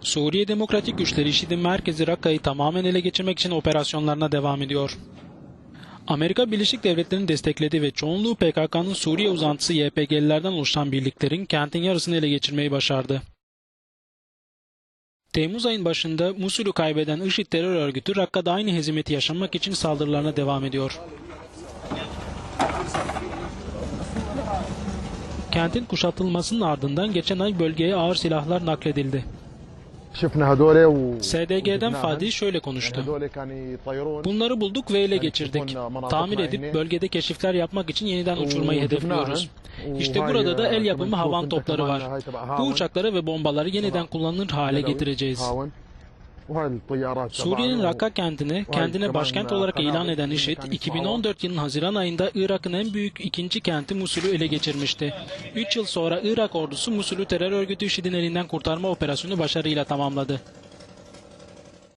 Suriye Demokratik Güçleri IŞİD'in merkezi Rakka'yı tamamen ele geçirmek için operasyonlarına devam ediyor. Amerika Birleşik Devletleri'nin desteklediği ve çoğunluğu PKK'nın Suriye uzantısı YPG'lilerden oluşan birliklerin kentin yarısını ele geçirmeyi başardı. Temmuz ayın başında Musul'ü kaybeden IŞİD terör örgütü Rakka'da aynı hezimeti yaşamak için saldırılarına devam ediyor. Kentin kuşatılmasının ardından geçen ay bölgeye ağır silahlar nakledildi. SDG'den Fadi şöyle konuştu. Bunları bulduk ve ele geçirdik. Tamir edip bölgede keşifler yapmak için yeniden uçurmayı hedefliyoruz. İşte burada da el yapımı havan topları var. Bu uçakları ve bombaları yeniden kullanılır hale getireceğiz. Suriye'nin Rakka kentini kendine başkent olarak ilan eden IŞİD, 2014 yılının Haziran ayında Irak'ın en büyük ikinci kenti Musul'ü ele geçirmişti. 3 yıl sonra Irak ordusu Musul'ü terör örgütü IŞİD'in elinden kurtarma operasyonu başarıyla tamamladı.